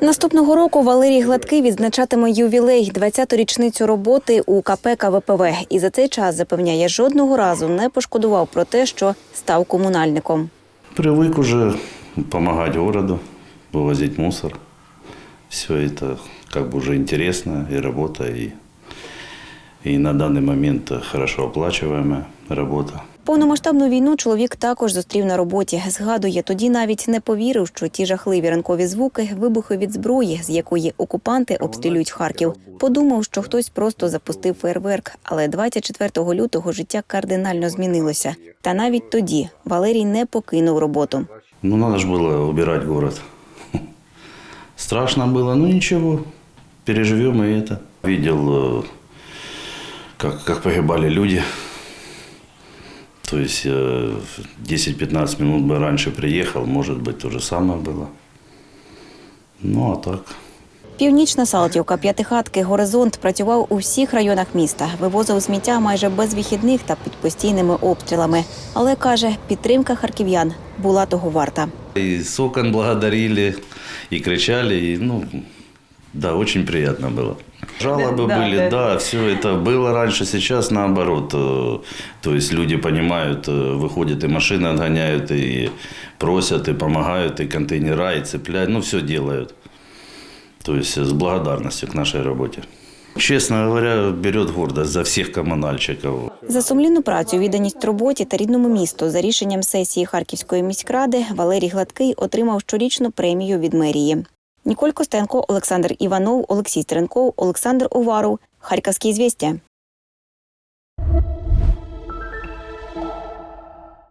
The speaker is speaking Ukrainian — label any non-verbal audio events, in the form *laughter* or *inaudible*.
Наступного року Валерій Гладкий відзначатиме ювілей 20-ту річницю роботи у КП КВПВ. І за цей час запевняє, жодного разу не пошкодував про те, що став комунальником. Привык уже помогать городу, вывозить мусор. Все это как бы уже интересно и работа, и, и на данный момент хорошо оплачиваемая работа. Повномасштабну війну чоловік також зустрів на роботі. Згадує, тоді навіть не повірив, що ті жахливі ранкові звуки вибухи від зброї, з якої окупанти обстрілюють Харків. Подумав, що хтось просто запустив фейерверк, але 24 лютого життя кардинально змінилося. Та навіть тоді Валерій не покинув роботу. Ну, надо же было убирать город. *laughs* Страшно было, но ничего, переживем и это. Видел, э, как, как погибали люди. То есть э, 10-15 минут бы раньше приехал, может быть, то же самое было. Ну, а так. Північна Салтівка, п'ятихатки, горизонт працював у всіх районах міста. Вивозив сміття майже без вихідних та під постійними обстрілами. Але каже, підтримка харків'ян була того варта. И с окон благодарили, и кричали, и, ну, да, очень приятно было. Жалобы были, да, все это было раньше, сейчас наоборот. э, То есть люди понимают, э, выходят и машины отгоняют, и просят, и помогают, и контейнера, и цепляют, ну, все делают. То есть с благодарностью к нашей работе. Честно говоря, берет гордость за всех коммунальщиков. За сумлінну працю, відданість роботі та рідному місту за рішенням сесії Харківської міськради Валерій Гладкий отримав щорічну премію від мерії. Ніколь Костенко, Олександр Іванов, Олексій Стеренков, Олександр Уваров. Харківські звістя.